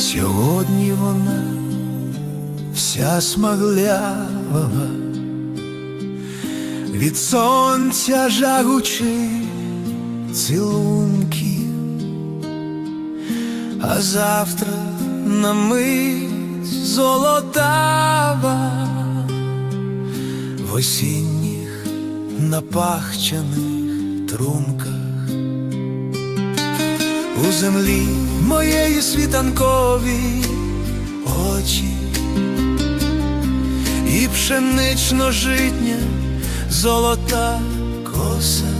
Сьогодні вона вся смаглява, від сонця жагучи цілунки, а завтра на мить золотава в осінніх напахчаних трунках. У землі моєї світанкові очі. І пшенично житня золота коса,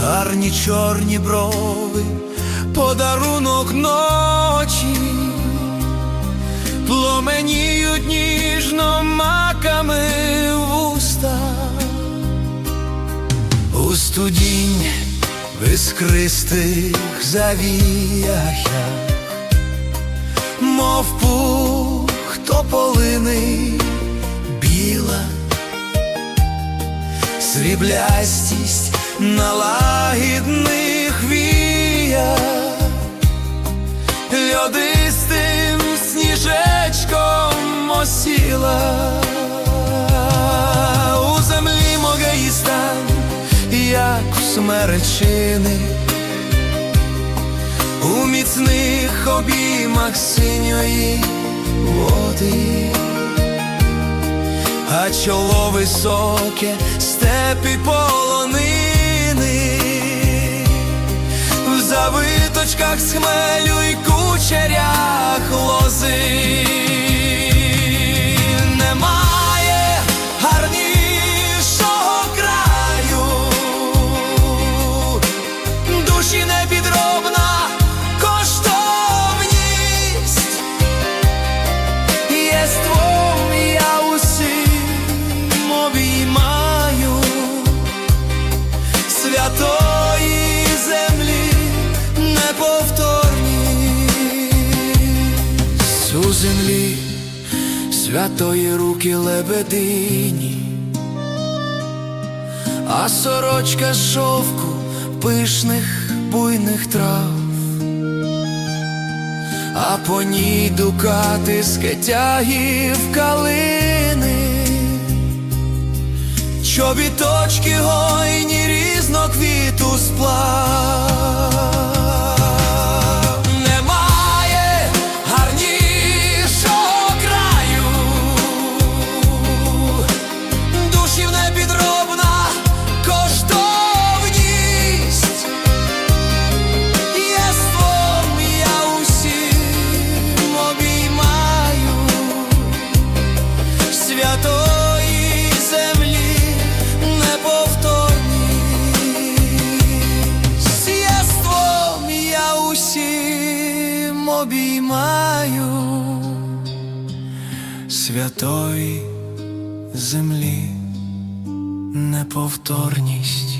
гарні чорні брови, подарунок ночі, пломеніють ніжно маками в уста у студінь в іскристих завіях, мов пух тополини біла, сріблястість на лагідних віях, льодистим сніжечком осіла смеречини, у міцних обіймах синьої води, а чоло високе степі полонини, в завиточках з хмелю й кучерях лози. Святої руки лебедині, а сорочка з шовку пишних буйних трав, а по ній дукати з кетягів калини, чобіточки гойні обіймаю святої землі неповторність.